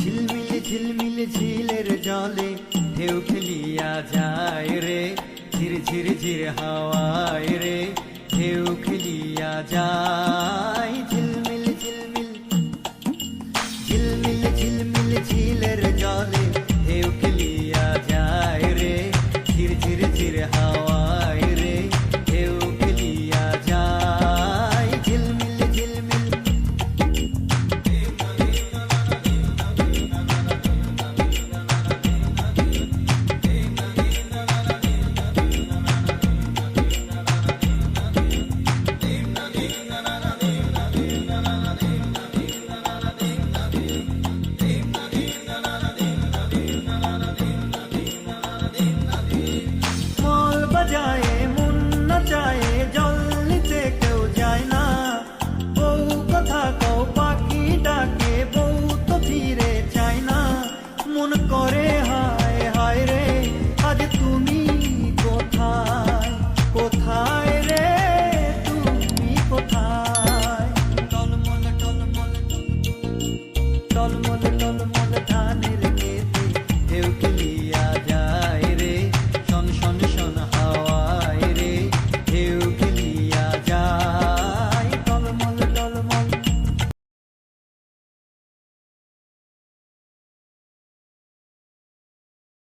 ঝিলমিলে ঝিলমিলে ঝিলের জলে ঢেউ খেলিয়া যায় রে। ঝির ঝির ঝির হাওয়ায় রে ঢেউ খেলিয়া যায়। ঝিলমিল ঝিলমিল ঝিলমিল ঝিলমিল ঝিলের জলে ঢেউ খেলিয়া যায় রে। ঝির ঝির ঝির হাওয়া করে, হায় হায় রে, আজ তুমি কোথায়? কোথায় রে, তুমি কোথায়? টলমল টলমল টলমল টলমল